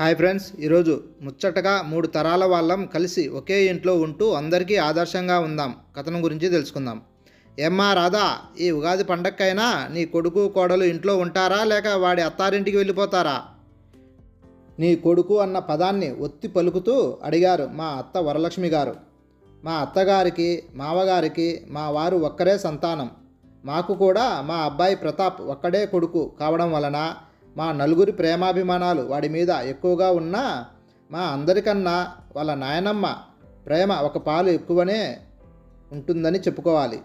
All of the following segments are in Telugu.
హాయ్ ఫ్రెండ్స్ ఈరోజు ముచ్చటగా మూడు తరాల వాళ్ళం కలిసి ఒకే ఇంట్లో ఉంటూ అందరికీ ఆదర్శంగా ఉందాం. కథనం గురించి తెలుసుకుందాం. ఏమ్మా రాధా ఈ ఉగాది పండక్కైనా నీ కొడుకు కోడలు ఇంట్లో ఉంటారా లేక వాడి అత్తారింటికి వెళ్ళిపోతారా? నీ కొడుకు అన్న పదాన్ని ఒత్తి పలుకుతూ అడిగారు మా అత్త వరలక్ష్మి గారు. మా అత్తగారికి మావగారికి మా వారు ఒక్కరే సంతానం. మాకు కూడా మా అబ్బాయి ప్రతాప్ ఒక్కడే కొడుకు కావడం వలన మా నలుగురి ప్రేమాభిమానాలు వాడి మీద ఎక్కువగా ఉన్నా మా అందరికన్నా వాళ్ళ నాయనమ్మ ప్రేమ ఒక పాలు ఎక్కువనే ఉంటుందని చెప్పుకోవాలి.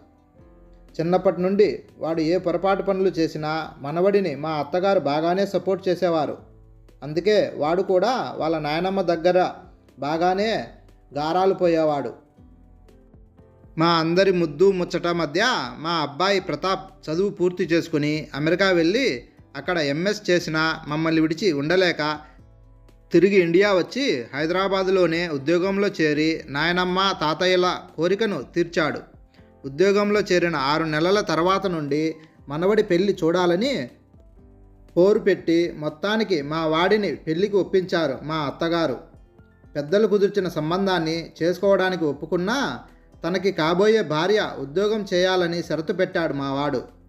చిన్నప్పటి నుండి వాడు ఏ పొరపాటు పనులు చేసినా మనవడిని మా అత్తగారు బాగానే సపోర్ట్ చేసేవారు. అందుకే వాడు కూడా వాళ్ళ నాయనమ్మ దగ్గర బాగానే గారాలు పోయేవాడు. మా అందరి ముద్దు ముచ్చట మధ్య మా అబ్బాయి ప్రతాప్ చదువు పూర్తి చేసుకుని అమెరికా వెళ్ళి అక్కడ ఎంఎస్ చేసిన మమ్మల్ని విడిచి ఉండలేక తిరిగి ఇండియా వచ్చి హైదరాబాదులోనే ఉద్యోగంలో చేరి నాయనమ్మ తాతయ్యల కోరికను తీర్చాడు. ఉద్యోగంలో చేరిన ఆరు నెలల తర్వాత నుండి మనవడి పెళ్ళి చూడాలని పోరు పెట్టి మొత్తానికి మా వాడిని పెళ్ళికి ఒప్పించారు మా అత్తగారు. పెద్దలు కుదిర్చిన సంబంధాన్ని చేసుకోవడానికి ఒప్పుకున్నా తనకి కాబోయే భార్య ఉద్యోగం చేయాలని షరతు పెట్టాడు మా వాడు.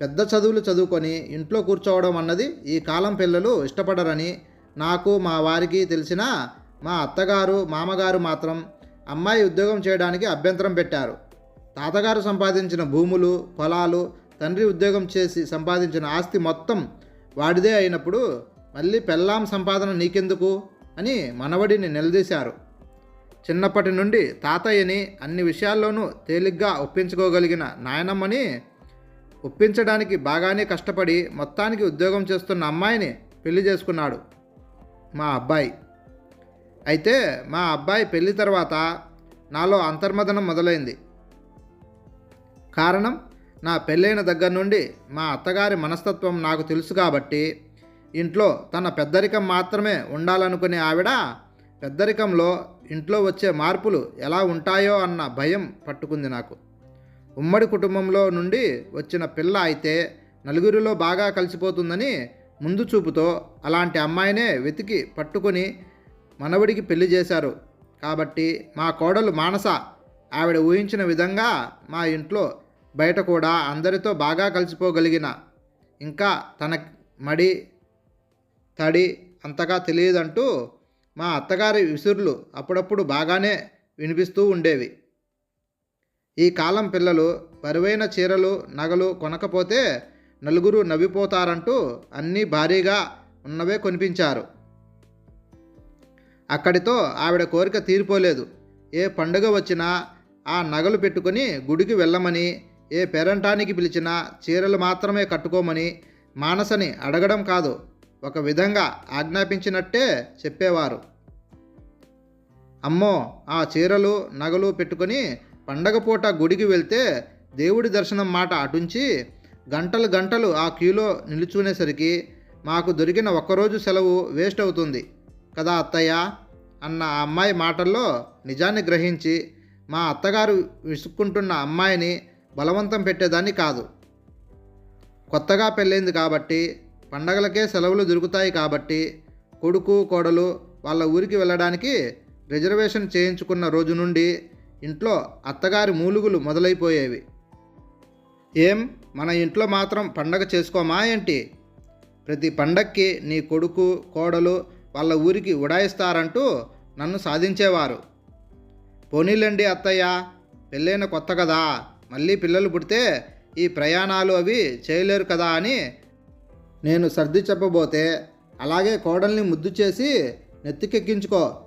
పెద్ద చదువులు చదువుకొని ఇంట్లో కూర్చోవడం అన్నది ఈ కాలం పిల్లలు ఇష్టపడరని నాకు మా వారికి తెలిసిన మా అత్తగారు మామగారు మాత్రం అమ్మాయి ఉద్యోగం చేయడానికి అభ్యంతరం పెట్టారు. తాతగారు సంపాదించిన భూములు పొలాలు తండ్రి ఉద్యోగం చేసి సంపాదించిన ఆస్తి మొత్తం వాడిదే అయినప్పుడు మళ్ళీ పెళ్ళాం సంపాదన నీకెందుకు? అని మనవడిని నిలదీశారు. చిన్నప్పటి నుండి తాతయ్యని అన్ని విషయాల్లోనూ తేలిగ్గా ఒప్పించుకోగలిగిన నాయనమ్మని ఒప్పించడానికి బాగానే కష్టపడి మొత్తానికి ఉద్యోగం చేస్తున్న అమ్మాయిని పెళ్ళి చేసుకున్నాడు మా అబ్బాయి. అయితే మా అబ్బాయి పెళ్ళి తర్వాత నాలో అంతర్మదనం మొదలైంది. కారణం నా పెళ్ళైన దగ్గర నుండి మా అత్తగారి మనస్తత్వం నాకు తెలుసు కాబట్టి ఇంట్లో తన పెద్దరికం మాత్రమే ఉండాలనుకునే ఆవిడ పెద్దరికంలో ఇంట్లో వచ్చే మార్పులు ఎలా ఉంటాయో అన్న భయం పట్టుకుంది నాకు. ఉమ్మడి కుటుంబంలో నుండి వచ్చిన పిల్ల అయితే నలుగురిలో బాగా కలిసిపోతుందని ముందు చూపుతో అలాంటి అమ్మాయినే వెతికి పట్టుకొని మనవడికి పెళ్ళి చేశారు. కాబట్టి మా కోడలు మానస ఆవిడ ఊహించిన విధంగా మా ఇంట్లో బయట కూడా అందరితో బాగా కలిసిపోగలిగిన. ఇంకా తన మడి తడి అంతగా తెలియదంటూ మా అత్తగారి విసురులు అప్పుడప్పుడు బాగానే వినిపిస్తూ ఉండేవి. ఈ కాలం పిల్లలు బరువైన చీరలు నగలు కొనకపోతే నలుగురు నవ్విపోతారంటూ అన్నీ భారీగా ఉన్నవే కొనిపించారు. అక్కడితో ఆవిడ కోరిక తీరిపోలేదు. ఏ పండుగ వచ్చినా ఆ నగలు పెట్టుకొని గుడికి వెళ్ళమని ఏ పేరంటానికి పిలిచినా చీరలు మాత్రమే కట్టుకోమని మానసని అడగడం కాదు ఒక విధంగా ఆజ్ఞాపించినట్టే చెప్పేవారు. అమ్మో ఆ చీరలు నగలు పెట్టుకొని పండగ పూట గుడికి వెళ్తే దేవుడి దర్శనం మాట అటుంచి గంటలు గంటలు ఆ క్యూలో నిలుచునేసరికి మాకు దొరికిన ఒక్కరోజు సెలవు వేస్ట్ అవుతుంది. కదా అత్తయ్య? అన్న ఆ అమ్మాయి మాటల్లో నిజాన్ని గ్రహించి మా అత్తగారు విసుక్కుంటున్న అమ్మాయిని బలవంతం పెట్టేదాన్ని కాదు. కొత్తగా పెళ్ళైంది కాబట్టి పండగలకే సెలవులు దొరుకుతాయి కాబట్టి కొడుకు కోడలు వాళ్ళ ఊరికి వెళ్ళడానికి రిజర్వేషన్ చేయించుకున్న రోజు నుండి ఇంట్లో అత్తగారి మూలుగులు మొదలైపోయేవి. ఏం? మన ఇంట్లో మాత్రం పండగ చేసుకోమా ఏంటి? ప్రతి పండక్కి నీ కొడుకు కోడలు వాళ్ళ ఊరికి ఉడాయిస్తారంటూ నన్ను సాధించేవారు. పోనీలండి అత్తయ్య పెళ్ళైన కొత్త కదా మళ్ళీ పిల్లలు పుడితే ఈ ప్రయాణాలు అవి చేయలేరు కదా అని నేను సర్ది చెప్పబోతే అలాగే కోడల్ని ముద్దు చేసి నెత్తికెక్కించుకో.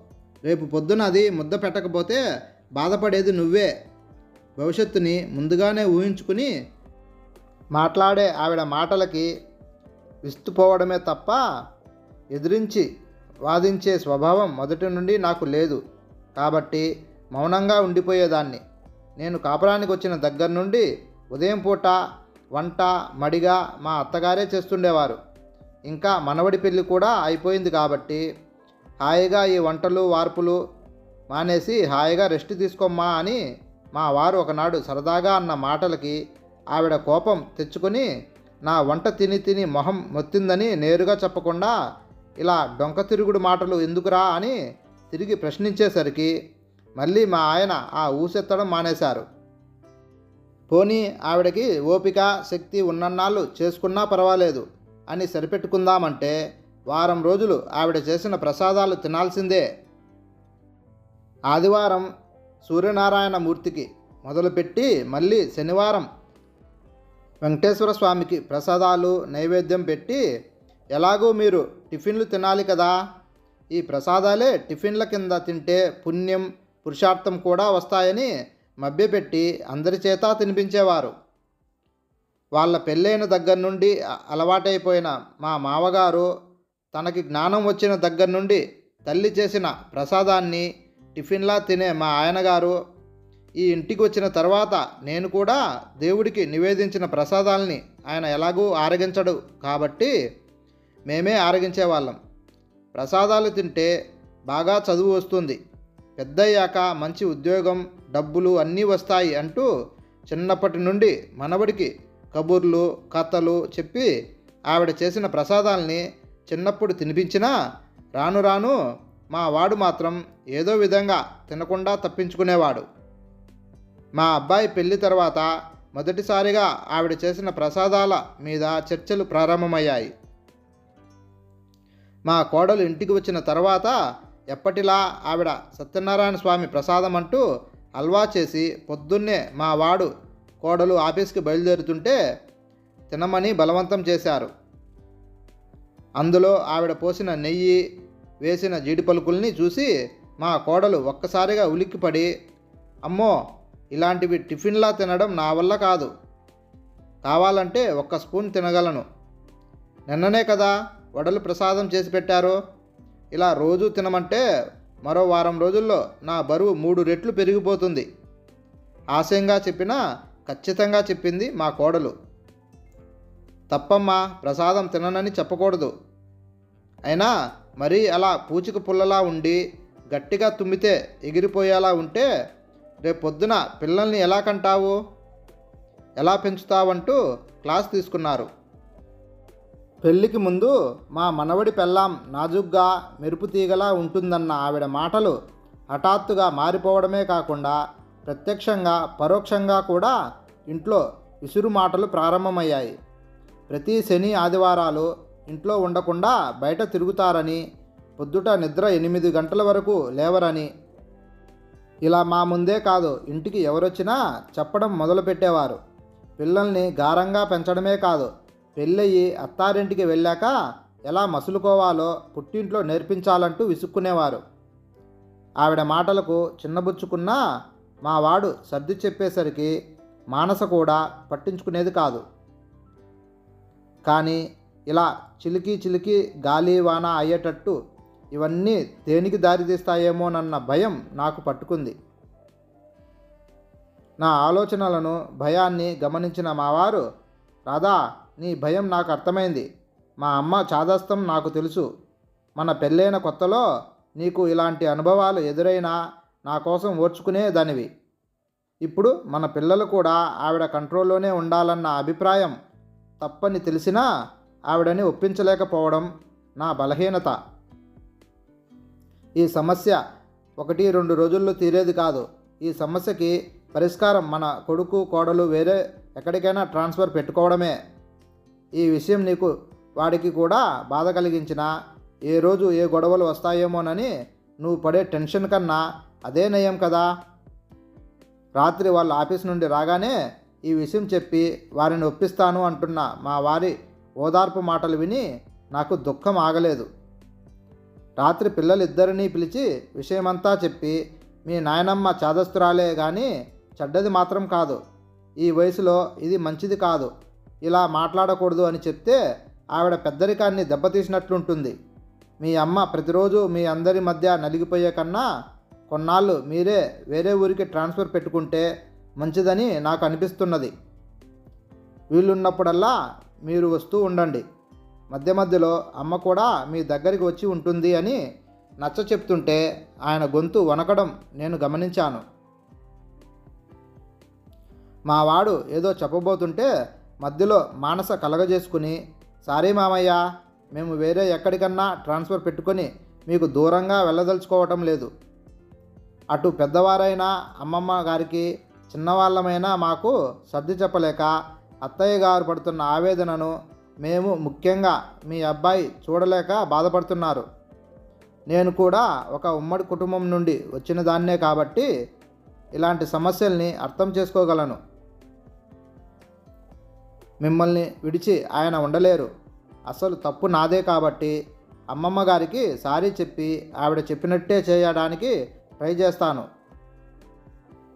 రేపు పొద్దున అది ముద్ద పెట్టకపోతే బాధపడేది నువ్వే. భవిష్యత్తుని ముందుగానే ఊహించుకుని మాట్లాడే ఆవిడ మాటలకి విస్తుపోవడమే తప్ప ఎదిరించి వాదించే స్వభావం మొదటి నుండి నాకు లేదు. కాబట్టి మౌనంగా ఉండిపోయేదాన్ని. నేను కాపురానికి వచ్చిన దగ్గర నుండి ఉదయం పూట వంట మడిగా మా అత్తగారే చేస్తుండేవారు. ఇంకా మనవడి పెళ్ళి కూడా అయిపోయింది కాబట్టి హాయిగా ఈ వంటలు వార్పులు మానేసి హాయిగా రెస్ట్ తీసుకోమ్మా అని మా వారు ఒకనాడు సరదాగా అన్న మాటలకి ఆవిడ కోపం తెచ్చుకొని నా వంట తిని తిని మొహం మొత్తిందని నేరుగా చెప్పకుండా ఇలా డొంక తిరుగుడు మాటలు ఎందుకురా అని తిరిగి ప్రశ్నించేసరికి మళ్ళీ మా ఆయన ఆ ఊసెత్తడం మానేశారు. పోనీ ఆవిడకి ఓపిక శక్తి ఉన్నన్నాళ్ళు చేసుకున్నా పర్వాలేదు అని సరిపెట్టుకుందామంటే వారం రోజులు ఆవిడ చేసిన ప్రసాదాలు తినాల్సిందే ఆదివారం సూర్యనారాయణ మూర్తికి మొదలుపెట్టి మళ్ళీ శనివారం వెంకటేశ్వర స్వామికి ప్రసాదాలు నైవేద్యం పెట్టి ఎలాగో మీరు టిఫిన్లు తినాలి కదా ఈ ప్రసాదాలే టిఫిన్ల కింద తింటే పుణ్యం పురుషార్థం కూడా వస్తాయని మభ్యపెట్టి అందరి చేత తినిపించేవారు. వాళ్ళ పెళ్ళైన దగ్గర నుండి అలవాటైపోయిన మా మావగారు తనకి జ్ఞానం వచ్చిన దగ్గర నుండి తల్లి చేసిన ప్రసాదాన్ని టిఫిన్లా తినే మా ఆయనగారు ఈ ఇంటికి వచ్చిన తర్వాత నేను కూడా దేవుడికి నివేదించిన ప్రసాదాల్ని ఆయన ఎలాగూ ఆరగించడు కాబట్టి మేమే ఆరగించేవాళ్ళం. ప్రసాదాలు తింటే బాగా చదువు వస్తుంది. పెద్దయ్యాక మంచి ఉద్యోగం డబ్బులు అన్నీ వస్తాయి అంటూ చిన్నప్పటి నుండి మనవడికి కబుర్లు కథలు చెప్పి ఆవిడ చేసిన ప్రసాదాల్ని చిన్నప్పుడు తినిపించినా రాను రాను మా వాడు మాత్రం ఏదో విధంగా తినకుండా తప్పించుకునేవాడు. మా అబ్బాయి పెళ్ళి తర్వాత మొదటిసారిగా ఆవిడ చేసిన ప్రసాదాల మీద చర్చలు ప్రారంభమయ్యాయి. మా కోడలు ఇంటికి వచ్చిన తర్వాత ఎప్పటిలా ఆవిడ సత్యనారాయణ స్వామి ప్రసాదం అంటూ హల్వా చేసి పొద్దున్నే మా వాడు కోడలు ఆఫీస్కి బయలుదేరుతుంటే తినమని బలవంతం చేశారు. అందులో ఆవిడ పోసిన నెయ్యి వేసిన జీడిపలుకుల్ని చూసి మా కోడలు ఒక్కసారిగా ఉలిక్కిపడి అమ్మో ఇలాంటివి టిఫిన్లా తినడం నా వల్ల కాదు. కావాలంటే ఒక్క స్పూన్ తినగలను. నిన్ననే కదా వడలు ప్రసాదం చేసి పెట్టారు. ఇలా రోజు తినమంటే మరో వారం రోజుల్లో నా బరువు మూడు రెట్లు పెరిగిపోతుంది. ఆశయంగా చెప్పినా ఖచ్చితంగా చెప్పింది మా కోడలు. తప్పమ్మా ప్రసాదం తిననని చెప్పకూడదు. అయినా మరీ అలా పూచిక పుల్లలా ఉండి గట్టిగా తుమ్మితే ఎగిరిపోయేలా ఉంటే రేపు పొద్దున పిల్లల్ని ఎలా కంటావు? ఎలా పెంచుతావంటూ క్లాస్ తీసుకున్నారు. పెళ్ళికి ముందు మా మనవడి పెళ్ళాం నాజుగ్గా మెరుపు తీగలా ఉంటుందన్న ఆవిడ మాటలు హఠాత్తుగా మారిపోవడమే కాకుండా ప్రత్యక్షంగా పరోక్షంగా కూడా ఇంట్లో విసురు మాటలు ప్రారంభమయ్యాయి. ప్రతి శని ఆదివారాలు ఇంట్లో ఉండకుండా బయట తిరుగుతారని పొద్దుట నిద్ర ఎనిమిది గంటల వరకు లేవరని. ఇలా మా ముందే కాదు ఇంటికి ఎవరొచ్చినా చెప్పడం మొదలుపెట్టేవారు. పిల్లల్ని గారంగా పెంచడమే కాదు పెళ్ళయి అత్తారింటికి వెళ్ళాక ఎలా మసులుకోవాలో పుట్టింట్లో నేర్పించాలంటూ విసుక్కునేవారు. ఆవిడ మాటలకు చిన్నబుచ్చుకున్నా మా వాడు సర్ది చెప్పేసరికి మానస కూడా పట్టించుకునేది కాదు. కానీ ఇలా చిలికి చిలికి గాలి వాన అయ్యేటట్టు ఇవన్నీ దేనికి దారితీస్తాయేమోనన్న భయం నాకు పట్టుకుంది. నా ఆలోచనలను భయాన్ని గమనించిన మావారు రాధా నీ భయం నాకు అర్థమైంది. మా అమ్మ చాదస్తం నాకు తెలుసు. మన పెళ్ళైన కొత్తలో నీకు ఇలాంటి అనుభవాలు ఎదురైనా నా కోసం ఓర్చుకునేదానివి. ఇప్పుడు మన పిల్లలు కూడా ఆవిడ కంట్రోల్లోనే ఉండాలన్న అభిప్రాయం తప్పని తెలిసినా ఆవిడని ఒప్పించలేకపోవడం నా బలహీనత. ఈ సమస్య ఒకటి రెండు రోజుల్లో తీరేది కాదు. ఈ సమస్యకి పరిష్కారం మన కొడుకు కోడలు వేరే ఎక్కడికైనా ట్రాన్స్ఫర్ పెట్టుకోవడమే. ఈ విషయం నీకు వాడికి కూడా బాధ కలిగించినా ఏ రోజు ఏ గొడవలు వస్తాయేమోనని నువ్వు పడే టెన్షన్ కన్నా అదే నయం కదా. రాత్రి వాళ్ళ ఆఫీస్ నుండి రాగానే ఈ విషయం చెప్పి వారిని ఒప్పిస్తాను అంటున్న మా వారి ఓదార్పు మాటలు విని నాకు దుఃఖం ఆగలేదు. రాత్రి పిల్లలిద్దరినీ పిలిచి విషయమంతా చెప్పి మీ నాయనమ్మ చాదస్తురాలే కానీ చెడ్డది మాత్రం కాదు. ఈ వయసులో ఇది మంచిది కాదు. ఇలా మాట్లాడకూడదు అని చెప్తే ఆవిడ పెద్దరికాన్ని దెబ్బతీసినట్లుంటుంది. మీ అమ్మ ప్రతిరోజు మీ అందరి మధ్య నలిగిపోయే కన్నా కొన్నాళ్ళు మీరే వేరే ఊరికి ట్రాన్స్ఫర్ పెట్టుకుంటే మంచిదని నాకు అనిపిస్తున్నది. వీళ్ళున్నప్పుడల్లా మీరు వస్తూ ఉండండి. మధ్య మధ్యలో అమ్మ కూడా మీ దగ్గరికి వచ్చి ఉంటుంది అని నచ్చ చెప్తుంటే ఆయన గొంతు వనకడం నేను గమనించాను. మా వాడు ఏదో చెప్పబోతుంటే మధ్యలో మానస కలగజేసుకుని సారీ మామయ్య మేము వేరే ఎక్కడికన్నా ట్రాన్స్ఫర్ పెట్టుకొని మీకు దూరంగా వెళ్ళదలుచుకోవటం లేదు. అటు పెద్దవారైనా అమ్మమ్మ గారికి చిన్నవాళ్ళమైనా మాకు సర్ది చెప్పలేక అత్తయ్య గారు పడుతున్న ఆవేదనను మేము ముఖ్యంగా మీ అబ్బాయి చూడలేక బాధపడుతున్నారు. నేను కూడా ఒక ఉమ్మడి కుటుంబం నుండి వచ్చిన దాన్నే కాబట్టి ఇలాంటి సమస్యల్ని అర్థం చేసుకోగలను. మిమ్మల్ని విడిచి ఆయన ఉండలేరు. అసలు తప్పు నాదే కాబట్టి అమ్మమ్మ గారికి సారీ చెప్పి ఆవిడ చెప్పినట్టే చేయడానికి ట్రై చేస్తాను.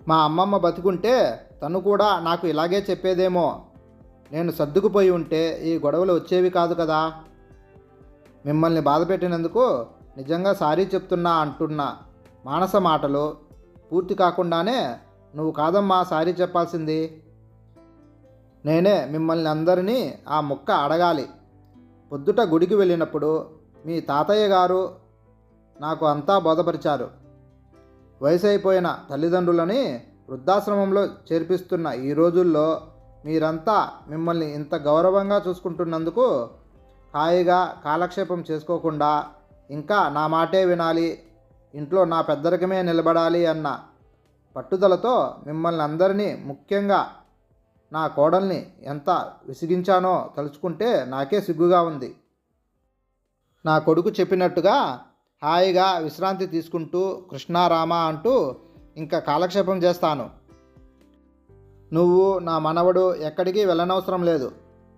మా అమ్మమ్మ బతికుంటే తను కూడా నాకు ఇలాగే చెప్పేదేమో. నేను సర్దుకుపోయి ఉంటే ఈ గొడవలు వచ్చేవి కాదు కదా. మిమ్మల్ని బాధపెట్టినందుకు నిజంగా సారీ చెప్తున్నా అంటున్నా మానస మాటలు పూర్తి కాకుండానే నువ్వు కాదమ్మా సారీ చెప్పాల్సింది. నేనే మిమ్మల్ని అందరినీ ఆ ముక్క అడగాలి. పొద్దుట గుడికి వెళ్ళినప్పుడు మీ తాతయ్య గారు నాకు అంతా బోధపరిచారు. వయసు అయిపోయిన తల్లిదండ్రులని వృద్ధాశ్రమంలో చేర్పిస్తున్న ఈ రోజుల్లో మీరంతా మిమ్మల్ని ఇంత గౌరవంగా చూసుకుంటున్నందుకు హాయిగా కాలక్షేపం చేసుకోకుండా ఇంకా నా మాటే వినాలి ఇంట్లో నా పెద్దరికమే నిలబడాలి అన్న పట్టుదలతో మిమ్మల్ని అందరినీ ముఖ్యంగా నా కోడల్ని ఎంత విసిగించానో తలుచుకుంటే నాకే సిగ్గుగా ఉంది. నా కొడుకు చెప్పినట్టుగా హాయిగా విశ్రాంతి తీసుకుంటూ కృష్ణారామ అంటూ ఇంకా కాలక్షేపం చేస్తాను. నువ్వు నా మనవడు ఎక్కడికి వెళ్ళనవసరం లేదు.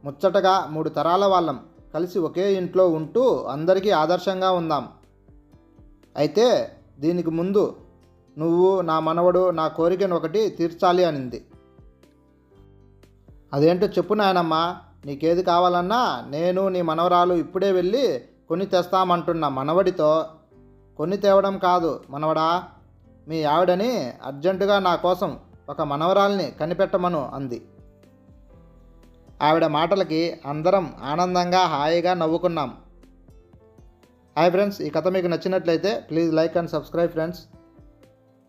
ముచ్చటగా మూడు తరాల వాళ్ళం కలిసి ఒకే ఇంట్లో ఉంటూ అందరికీ ఆదర్శంగా ఉందాం. అయితే దీనికి ముందు నువ్వు నా మనవడు నా కోరికను ఒకటి తీర్చాలి అనింది. అదేంటో చెప్పు నాయనమ్మా నీకేది కావాలన్నా నేను నీ మనవరాలు ఇప్పుడే వెళ్ళి కొని తెస్తామంటున్న మనవడితో కొని తేవడం కాదు మనవడా మీ ఆవిడని అర్జెంటుగా నా కోసం ఒక మనవరాల్ని కనిపెట్టమను అంది. ఆవిడ మాటలకి అందరం ఆనందంగా హాయిగా నవ్వుకున్నాం. హాయ్ ఫ్రెండ్స్ ఈ కథ మీకు నచ్చినట్లయితే please like and subscribe friends.